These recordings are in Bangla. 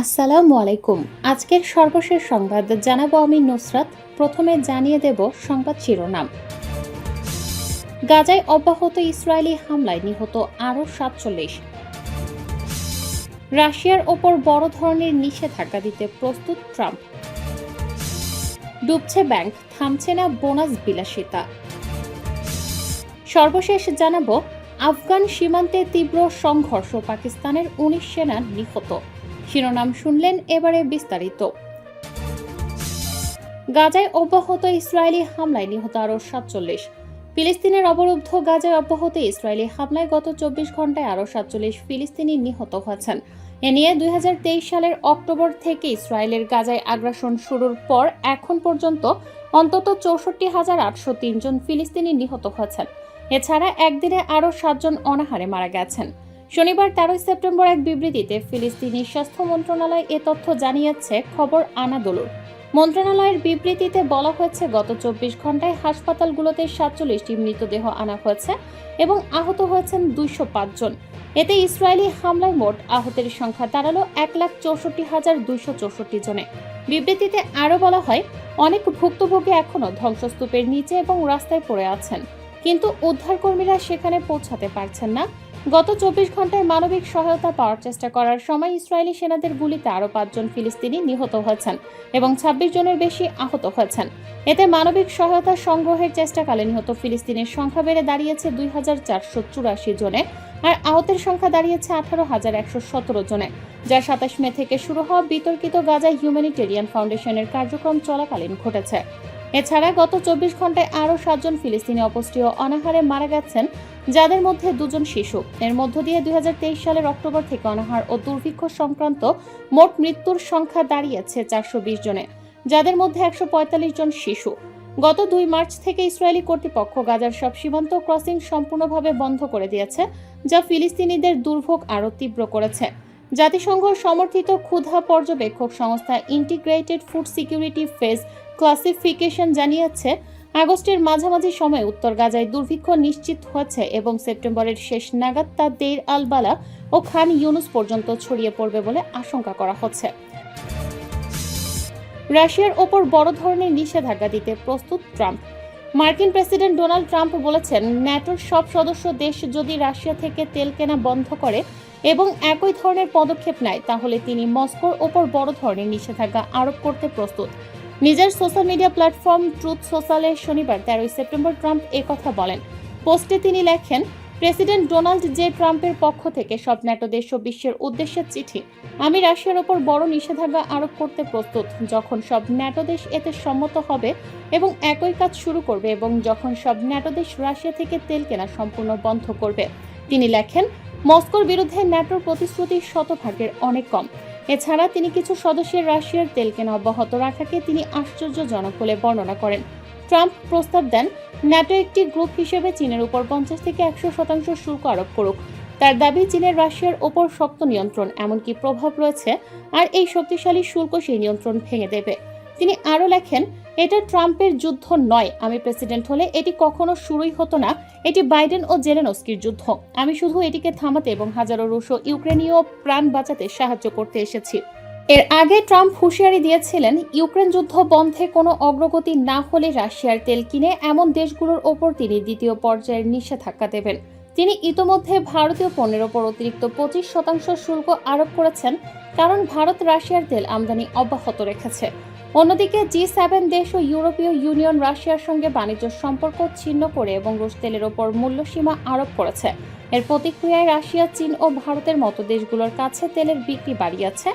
আসসালামু আলাইকুম। আজকের সর্বশেষ সংবাদ জানাব আমি নুসরাত। প্রথমে জানিয়ে দেব সংবাদ শিরোনাম। গাজায় অব্যাহত ইসরায়েলি হামলায় নিহত আরও সাতচল্লিশ। রাশিয়ার ওপর বড় ধরনের নিষেধাজ্ঞা দিতে প্রস্তুত ট্রাম্প। ডুবছে ব্যাংক, থামছে না বোনাস বিলাসিতা। সর্বশেষ জানাব, আফগান সীমান্তে তীব্র সংঘর্ষ পাকিস্তানের উনিশ সেনা নিহত। শিরোনাম শুনলেন এবারে বিস্তারিত। গাজায় অব্যাহত ইসরায়েলি হামলায় নিহত আরও সাতচল্লিশ। ফিলিস্তিনের অবরুদ্ধ গাজায় অব্যাহত ইসরায়েলি হামলায় গত চব্বিশ ঘন্টায় আরও সাতচল্লিশ ফিলিস্তিনি নিহত হয়েছেন। এ নিয়ে দুই হাজার তেইশ সালের অক্টোবর থেকে ইসরায়েলের গাজায় আগ্রাসন শুরুর পর এখন পর্যন্ত অন্তত চৌষট্টি হাজার আটশো তিনজন ফিলিস্তিনি নিহত হয়েছেন। এছাড়া একদিনে আরও সাতজন অনাহারে মারা গেছেন। শনিবার তেরোই সেপ্টেম্বর এক বিবৃতিতে ফিলিস্তিনি স্বাস্থ্য মন্ত্রণালয় এ তথ্য জানিয়েছে, খবর আনাদোলুর। মন্ত্রণালয়ের বিবৃতিতে বলা হয়েছে, গত চব্বিশ ঘন্টায় হাসপাতালগুলোতে সাতচল্লিশটি মৃতদেহ আনা হয়েছে এবং আহত হয়েছেন দুইশো পাঁচ জন। এতে ইসরায়েলি হামলায় মোট আহতের সংখ্যা দাঁড়াল এক লাখ চৌষট্টি হাজার দুইশো চৌষট্টি জনে। বিবৃতিতে আরও বলা হয়, অনেক ভুক্তভোগী এখনও ধ্বংসস্তূপের নিচে এবং রাস্তায় পড়ে আছেন। কিন্তু উদ্ধারকর্মীরা সেখানে পৌঁছাতে পারছেন না। গত চব্বিশ ঘন্টায় মানবিক সহায়তা পাওয়ার চেষ্টা করার সময় ইসরায়েলি সেনাদের গুলিতে আরও পাঁচজন ফিলিস্তিনি নিহত হয়েছেন এবং ছাব্বিশ জনের বেশি আহত হয়েছেন। এতে মানবিক সহায়তা সংগ্রহের চেষ্টাকালে নিহত ফিলিস্তিনের সংখ্যা বেড়ে দাঁড়িয়েছে দুই হাজার চারশো চুরাশি জনে আর আহতের সংখ্যা দাঁড়িয়েছে আঠারো হাজার একশো সতেরো জনে। যা সাতাশ মে থেকে শুরু হওয়া বিতর্কিত গাজা হিউম্যানিটেরিয়ান ফাউন্ডেশনের কার্যক্রম চলাকালীন ঘটেছে। এছাড়া গত চব্বিশ ঘন্টায় আরও সাতজন ফিলিস্তিনি অপুষ্টি ও অনাহারে মারা গেছেন, যাদের মধ্যে দুজন শিশু। এর মধ্য দিয়ে দুই হাজার তেইশ সালের অক্টোবর থেকে অনাহার ও দুর্ভিক্ষ সংক্রান্ত মোট মৃত্যুর সংখ্যা দাঁড়িয়েছে চারশো বিশ জনে, যাদের মধ্যে একশো পঁয়তাল্লিশ জন শিশু। গত দুই মার্চ থেকে ইসরায়েলি কর্তৃপক্ষ গাজার সব সীমান্ত ক্রসিং সম্পূর্ণভাবে বন্ধ করে দিয়েছে, যা ফিলিস্তিনিদের দুর্ভোগ আরও তীব্র করেছে। জাতিসংঘ সমর্থিত ক্ষুধা পর্যবেক্ষক সংস্থা integrated food security phase classification জানিয়েছে, আগস্টের মাঝামাঝি সময়ে উত্তর গাজায় দুর্ভিক্ষ নিশ্চিত হয়েছে এবং সেপ্টেম্বরের শেষ নাগাদ তা দেইর আলবালা ও খান ইউনুস পর্যন্ত ছড়িয়ে পড়বে বলে আশঙ্কা করা হচ্ছে। রাশিয়ার ওপর বড় ধরনের নিষেধাজ্ঞা দিতে প্রস্তুত ট্রাম্প। মার্কিন প্রেসিডেন্ট ডোনাল্ড ট্রাম্প বলেছেন, ন্যাটোর সব সদস্য দেশ যদি রাশিয়া থেকে তেল কেনা বন্ধ করে এবং একই ধরনের পদক্ষেপ নেয়, তাহলে তিনি মস্কোর ওপর বড় ধরনের নিষেধাজ্ঞা আরোপ করতে প্রস্তুত। নিজের সোশ্যাল মিডিয়া প্ল্যাটফর্ম ট্রুথ সোশ্যালে শনিবার তেরোই সেপ্টেম্বর ট্রাম্প কথা বলেন। পোস্টে তিনি লেখেন, প্রেসিডেন্ট ডোনাল্ড জে ট্রাম্পের পক্ষ থেকে সব ন্যাটো দেশ ও বিশ্বের উদ্দেশ্যে চিঠি। আমি রাশিয়ার ওপর বড় নিষেধাজ্ঞা আরোপ করতে প্রস্তুত, যখন সব ন্যাটো দেশ এতে সম্মত হবে এবং একই কাজ শুরু করবে এবং যখন সব ন্যাটো দেশ রাশিয়া থেকে তেল কেনা সম্পূর্ণ বন্ধ করবে। তিনি লেখেন, মস্কোর বিরুদ্ধে ন্যাটোর প্রতিশ্রুতি শতভাগের অনেক কম। এছাড়া তিনি কিছু সদস্যের রাশিয়ার তেল কেনা অব্যাহত রাখাকে তিনি আশ্চর্যজনক বলে বর্ণনা করেন। ট্রাম্প প্রস্তাব দেন, ন্যাটো একটি গ্রুপ হিসেবে চীনের উপর পঞ্চাশ থেকে একশো শতাংশ শুল্ক আরোপ করুক। তার দাবি, চীনের রাশিয়ার ওপর শক্ত নিয়ন্ত্রণ, এমনকি প্রভাব রয়েছে, আর এই শক্তিশালী শুল্ক সেই নিয়ন্ত্রণ ভেঙে দেবে। তিনি আরও লেখেন এটা ট্রাম্পের যুদ্ধ নয়। আমি প্রেসিডেন্ট হলে এটি কখনো শুরুই হতো না। এটি বাইডেন ও জেলেনস্কির যুদ্ধ। আমি শুধু এটিকে থামাতে এবং হাজারো রুশ ইউক্রেনীয় প্রাণ বাঁচাতে সাহায্য করতে এসেছি। এর আগে ট্রাম্প হুঁশিয়ারি দিয়েছিলেন, ইউক্রেন যুদ্ধ বন্ধে কোনো অগ্রগতি না হলে রাশিয়ার তেল কিনে এমন দেশগুলোর ওপর তিনি দ্বিতীয় পর্যায়ের নিষেধাজ্ঞা দেবেন। তিনি ইতোমধ্যে ভারতীয় পণ্যের ওপর অতিরিক্ত পঁচিশ শতাংশ শুল্ক আরোপ করেছেন, কারণ ভারত রাশিয়ার তেল আমদানি অব্যাহত রেখেছে। অন্যদিকে জি সেভেন দেশ ও ইউরোপীয় ইউনিয়ন রাশিয়ার সঙ্গে বাণিজ্য সম্পর্ক ছিন্ন করে এবং রুশ তেলের ওপর মূল্যসীমা আরোপ করেছে। এর প্রতিক্রিয়ায় রাশিয়া, চীন ও ভারতের মতো দেশগুলোর কাছে তেলের বিক্রি বাড়িয়েছে।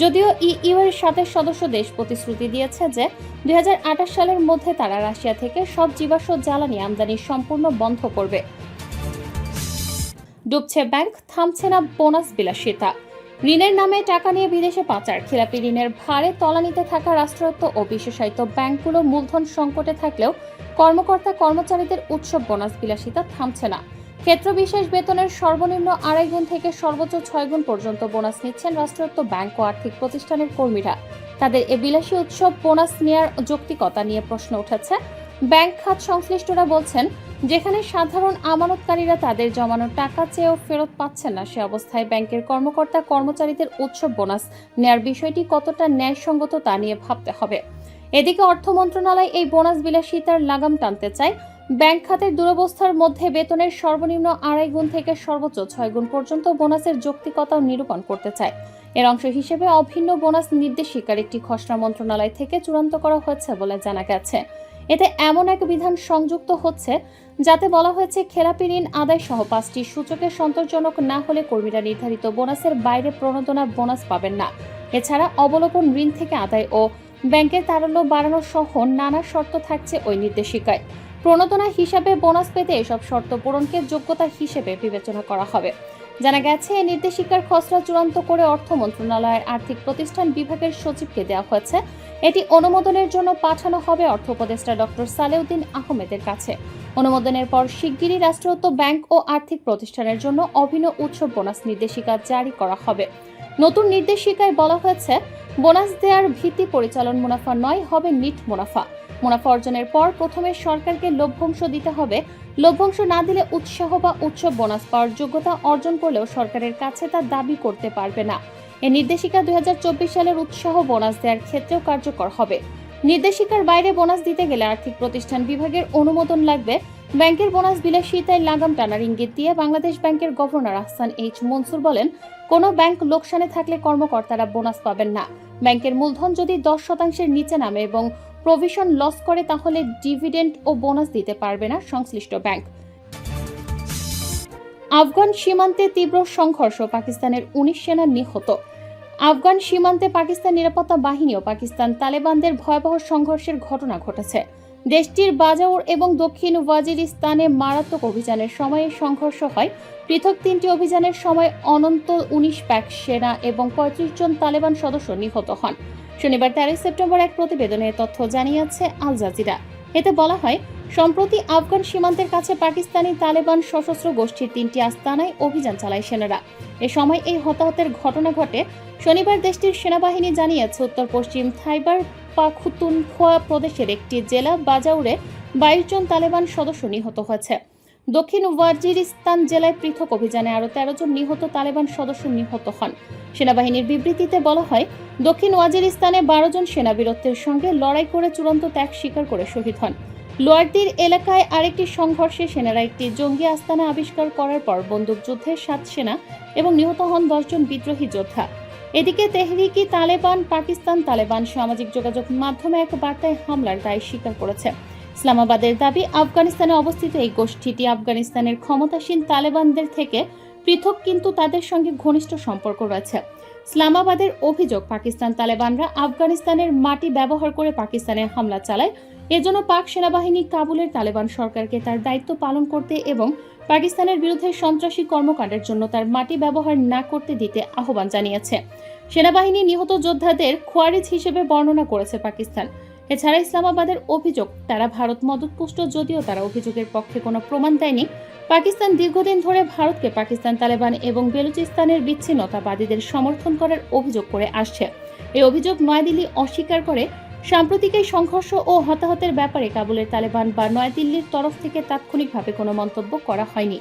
যদিও ইইউ এর সাথে সদস্য দেশ প্রতিশ্রুতি দিয়েছে যে, দুই সালের মধ্যে তারা রাশিয়া থেকে সব জীবাশ্ম জ্বালানি আমদানি সম্পূর্ণ বন্ধ করবে। ডুবছে ব্যাংক, থামছে না বোনাস বিলাসিতা। ঋণের নামে টাকা নিয়ে বিদেশে পাচার। খেলাপি ঋণের ভারে তলানিতে থাকা রাষ্ট্রায়ত্ত ও বিশেষায়িত ব্যাংকগুলো মূলধন সংকটে থাকলেও কর্মকর্তা কর্মচারীদের উৎসব বোনাস বিলাসিতা থামছে না। ক্ষেত্র বিশেষ বেতনের সর্বনিম্ন আড়াই গুণ থেকে সর্বোচ্চ ছয় গুণ পর্যন্ত বোনাস নিচ্ছেন রাষ্ট্রায়ত্ত ব্যাংক ও আর্থিক প্রতিষ্ঠানের কর্মীরা। তাদের এ বিলাসী উৎসব বোনাস নেওয়ার যৌক্তিকতা নিয়ে প্রশ্ন উঠেছে ব্যাংক খাত সংশ্লিষ্টরা বলছেন, যেখানে সাধারণ আমানতকারীরা তাদের জমানো টাকা চেয়েও ফেরত পাচ্ছেন না, সে অবস্থায় ব্যাংকের কর্মকর্তা কর্মচারীদের উৎসব বোনাস নেয়ার বিষয়টি কতটা ন্যায়সঙ্গত তা নিয়ে ভাবতে হবে। এদিকে অর্থ মন্ত্রণালয় এই বোনাস বিলাসিতার লাগাম টানতে চায়। ব্যাংক খাতের দুরবস্থার মধ্যে বেতনের সর্বনিম্ন আড়াই গুণ থেকে সর্বোচ্চ ছয় গুণ পর্যন্ত বোনাসের যৌক্তিকতাও নিরূপণ করতে চায়। এর অংশ হিসেবে অভিন্ন বোনাস নির্দেশিকার একটি খসড়া মন্ত্রণালয় থেকে চূড়ান্ত করা হয়েছে বলে জানা গেছে। এতে এমন এক বিধান সংযুক্ত হচ্ছে, যাতে বলা হয়েছে খেলাপি ঋণ আদায় সহ পাঁচটি সূচকের সন্তোষজনক না হলে কর্মীরা নির্ধারিত বোনাসের বাইরে প্রণোদনা বোনাস পাবেন না। এছাড়া অবলোপন ঋণ থেকে আদায় ও ব্যাংকের তারল্য বাড়ানো সহ নানা শর্ত থাকছে ওই নির্দেশিকায়। প্রণোদনা হিসাবে বোনাস পেতে এসব শর্ত পূরণকে যোগ্যতা হিসেবে বিবেচনা করা হবে। জানা গেছে এই নির্দেশিকার খসড়া চূড়ান্ত করে অর্থ মন্ত্রণালয়ের আর্থিক প্রতিষ্ঠান বিভাগের সচিবকে দেওয়া হয়েছে। এটি অনুমোদনের জন্য পাঠানো হবে, অর্থ উপদেষ্টা ডক্টর সালেউদ্দিন আহমেদের কাছে। অনুমোদনের পর শিগগিরই রাষ্ট্রায়ত্ত ব্যাংক ও আর্থিক প্রতিষ্ঠানের জন্য অভিন্ন উৎসব বোনাস নির্দেশিকা জারি করা হবে। নতুন নির্দেশিকায় বলা হয়েছে, বোনাস দেওয়ার ভিত্তি পরিচালন মুনাফা নয়, হবে নিট মুনাফা। মুনাফা অর্জনের পর প্রথমে সরকারকে লভ্যাংশ দিতে হবে লভ্যাংশ না দিলে উৎসাহ বা উৎসব বোনাস পাওয়ার যোগ্যতা অর্জন করলেও সরকারের কাছে তা দাবি করতে পারবে না। এই নির্দেশিকা দুই সালের উৎসাহ বোনাস দেওয়ার ক্ষেত্রেও কার্যকর হবে। নির্দেশিকার বাইরে বোনাস দিতে গেলে আর্থিক প্রতিষ্ঠান বিভাগের অনুমোদন লাগবে। ব্যাংকের বোনাস বিলাসিতায় লাগাম টানার ইঙ্গিত দিয়ে বাংলাদেশ ব্যাংকের গভর্নর আহসান এইচ মনসুর বলেন, কোনো ব্যাংক লোকসানে থাকলে কর্মকর্তারা বোনাস পাবেন না। ব্যাংকের মূলধন যদি দশ শতাংশের নিচে নামে এবং প্রভিশন লস করে তাহলে ডিভিডেন্ড ও বোনাস দিতে পারবে না সংশ্লিষ্ট ব্যাংক। আফগান সীমান্তে তীব্র সংঘর্ষ পাকিস্তানের উনিশ সেনা নিহত। আফগান সীমান্তে পাকিস্তান নিরাপত্তা বাহিনী ও পাকিস্তান তালেবানদের ভয়াবহ সংঘর্ষের ঘটনা ঘটেছে। দেশটির বাজাউর এবং দক্ষিণ ওয়াজিরিস্তানে মারাত্মক অভিযানের সময়ে সংঘর্ষ হয়। পৃথক তিনটি অভিযানের সময় অনন্ত উনিশ প্যাক সেনা এবং পঁয়ত্রিশ জন তালেবান সদস্য নিহত হন। শনিবার তেরোই সেপ্টেম্বর এক প্রতিবেদনে তথ্য জানিয়েছে আল জাজিরা। এতে বলা হয়, সম্প্রতি আফগান সীমান্তের কাছে পাকিস্তানি তালেবান সশস্ত্র গোষ্ঠীর তিনটি আস্তানায় অভিযান চালায় সেনারা। এ সময় এই হতাহতের ঘটনা ঘটে শনিবার দেশটির সেনাবাহিনী জানিয়েছে উত্তর পশ্চিম থাইবার পাখতুনখোয়া প্রদেশের একটি জেলা বাজাউরে বাইশ জন তালেবান সদস্য নিহত হয়েছে। দক্ষিণ ওয়াজিরিস্তান জেলায় পৃথক অভিযানে আরও তেরো জন নিহত তালেবান সদস্য নিহত হন। সেনাবাহিনীর বিবৃতিতে বলা হয়, দক্ষিণ ওয়াজিরিস্তানে বারো জন সেনাবীরত্বের সঙ্গে লড়াই করে চূড়ান্ত ত্যাগ স্বীকার করে শহীদ হন। লোয়ারদির এলাকায় আরেকটি সংঘর্ষে সেনারা একটি জঙ্গি আস্তানা আবিষ্কার করার পর বন্দুকযুদ্ধে সাত সেনা এবং নিহত হন দশজন বিদ্রোহী যোদ্ধা। এদিকে তেহরিকি তালেবান, পাকিস্তান তালেবান সামাজিক যোগাযোগ মাধ্যমে এক বার্তায় হামলার দায় স্বীকার করেছে। ইসলামাবাদের দাবি, আফগানিস্তানে অবস্থিত এই গোষ্ঠীটি আফগানিস্তানের ক্ষমতাসীন তালেবানদের থেকে পৃথক কিন্তু তাদের সঙ্গে ঘনিষ্ঠ সম্পর্ক রয়েছে। ইসলামাবাদের অভিযোগ, পাকিস্তান তালেবানরা আফগানিস্তানের মাটি ব্যবহার করে পাকিস্তানে হামলা চালায়। এজন্য পাক সেনাবাহিনী কাবুলের তালেবান সরকারকে তার দায়িত্ব পালন করতে এবং পাকিস্তানের বিরুদ্ধে সন্ত্রাসী কর্মকাণ্ডের জন্য তার মাটি ব্যবহার না করতে দিতে আহ্বান জানিয়েছে। সেনাবাহিনী নিহত যোদ্ধাদের খোয়ারিজ হিসেবে বর্ণনা করেছে পাকিস্তান। এছাড়া ইসলামাবাদের অভিযোগ, তারা ভারত মদতপুষ্ট যদিও তারা অভিযোগের পক্ষে কোনো প্রমাণ দেয়নি। পাকিস্তান দীর্ঘদিন ধরে ভারতকে পাকিস্তান তালেবান এবং বেলুচিস্তানের বিচ্ছিন্নতাবাদীদের সমর্থন করার অভিযোগ করে আসছে। এই অভিযোগ নয়াদিল্লি অস্বীকার করে সাম্প্রতিক এই সংঘর্ষ ও হতাহতের ব্যাপারে কাবুলের তালেবান বা নয়াদিল্লির তরফ থেকে তাৎক্ষণিকভাবে কোনো মন্তব্য করা হয়নি।